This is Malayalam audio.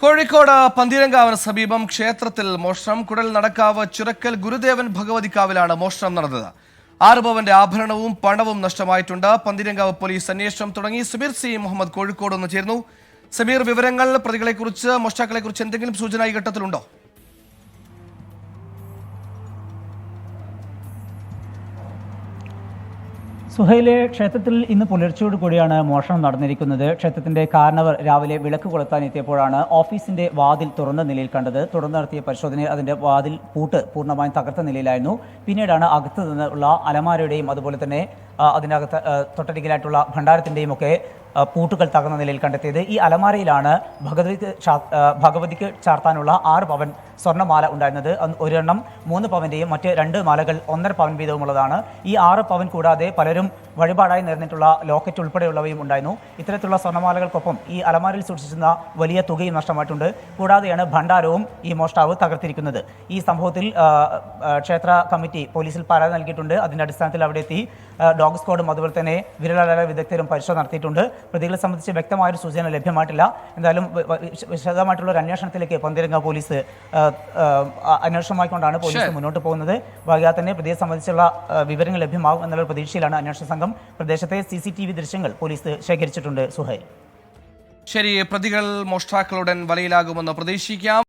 കോഴിക്കോട് പന്തീരങ്കാവിന് സമീപം ക്ഷേത്രത്തിൽ മോഷണം കുടൽ നടക്കാവ് ചുരക്കൽ ഗുരുദേവൻ ഭഗവതിക്കാവിലാണ് മോഷണം നടന്നത്. ആറ് പവന്റെ ആഭരണവും പണവും നഷ്ടമായിട്ടുണ്ട്. പന്തീരങ്കാവ് പോലീസ് അന്വേഷണം തുടങ്ങി. സുബീർ സി മുഹമ്മദ് കോഴിക്കോട് ഒന്ന് ചേർന്നു സമീർ വിവരങ്ങൾ പ്രതികളെക്കുറിച്ച് മോഷ്ടാക്കളെക്കുറിച്ച് എന്തെങ്കിലും സൂചന ഈ ഘട്ടത്തിലുണ്ടോ? സുഹൈലെ ക്ഷേത്രത്തിൽ ഇന്ന് പുലർച്ചയോട് കൂടിയാണ് മോഷണം നടന്നിരിക്കുന്നത്. ക്ഷേത്രത്തിന്റെ കാരണവർ രാവിലെ വിളക്ക് കൊളുത്താൻ എത്തിയപ്പോഴാണ് ഓഫീസിന്റെ വാതിൽ തുറന്ന നിലയിൽ കണ്ടത്. തുടർന്ന് നടത്തിയ പരിശോധനയിൽ അതിന്റെ വാതിൽ പൂട്ട് പൂർണമായും തകർത്ത നിലയിലായിരുന്നു. പിന്നീടാണ് അകത്ത് നിന്നുള്ള അലമാരയുടെയും അതുപോലെ തന്നെ അതിനകത്ത് തൊട്ടരികിലായിട്ടുള്ള ഭണ്ഡാരത്തിന്റെയും ഒക്കെ പൂട്ടുകൾ തകർന്ന നിലയിൽ കണ്ടെത്തിയത്. ഈ അലമാരയിലാണ് ഭഗവതിക്ക് ഭഗവതിക്ക് ചാർത്താനുള്ള ആറ് പവൻ സ്വർണമാല ഉണ്ടായിരുന്നത്. ഒരെണ്ണം മൂന്ന് പവന്റെയും മറ്റ് രണ്ട് മാലകൾ ഒന്നര പവൻ വീതവുമുള്ളതാണ്. ഈ ആറ് പവൻ കൂടാതെ പലരും വഴിപാടായി നേർന്നിട്ടുള്ള ലോക്കറ്റ് ഉൾപ്പെടെയുള്ളവയും ഉണ്ടായിരുന്നു. ഇത്തരത്തിലുള്ള സ്വർണമാലകൾക്കൊപ്പം ഈ അലമാരയിൽ സൂക്ഷിച്ചിരുന്ന വലിയ തുകയും നഷ്ടമായിട്ടുണ്ട്. കൂടാതെയാണ് ഭണ്ഡാരവും ഈ മോഷ്ടാവ് തകർത്തിരിക്കുന്നത്. ഈ സംഭവത്തിൽ ക്ഷേത്ര കമ്മിറ്റി പോലീസിൽ പരാതി നൽകിയിട്ടുണ്ട്. അതിന്റെ അടിസ്ഥാനത്തിൽ അവിടെ എത്തി ഡോഗ് സ്ക്വാഡും അതുപോലെ തന്നെ വിരലടയാള വിദഗ്ധരും പരിശോധന നടത്തിയിട്ടുണ്ട്. പ്രതികളെ സംബന്ധിച്ച് വ്യക്തമായ ഒരു സൂചന ലഭ്യമായിട്ടില്ല. എന്തായാലും വിശദമായിട്ടുള്ള ഒരു അന്വേഷണത്തിലേക്ക് പന്തിരംഗ പോലീസ് അന്വേഷണമായിക്കൊണ്ടാണ് പോലീസ് മുന്നോട്ട് പോകുന്നത്. വൈകാതെ തന്നെ പ്രതിയെ സംബന്ധിച്ചുള്ള വിവരങ്ങൾ ലഭ്യമാകും എന്നുള്ള പ്രതീക്ഷയിലാണ് അന്വേഷണ സംഘം. പ്രദേശത്തെ സി സി ടി വി ദൃശ്യങ്ങൾ പോലീസ് ശേഖരിച്ചിട്ടുണ്ട് സുഹൈ ശരി പ്രതികൾ മോഷ്ടാക്കളുടൻ വലയിലാകുമെന്ന് പ്രതീക്ഷിക്കാം.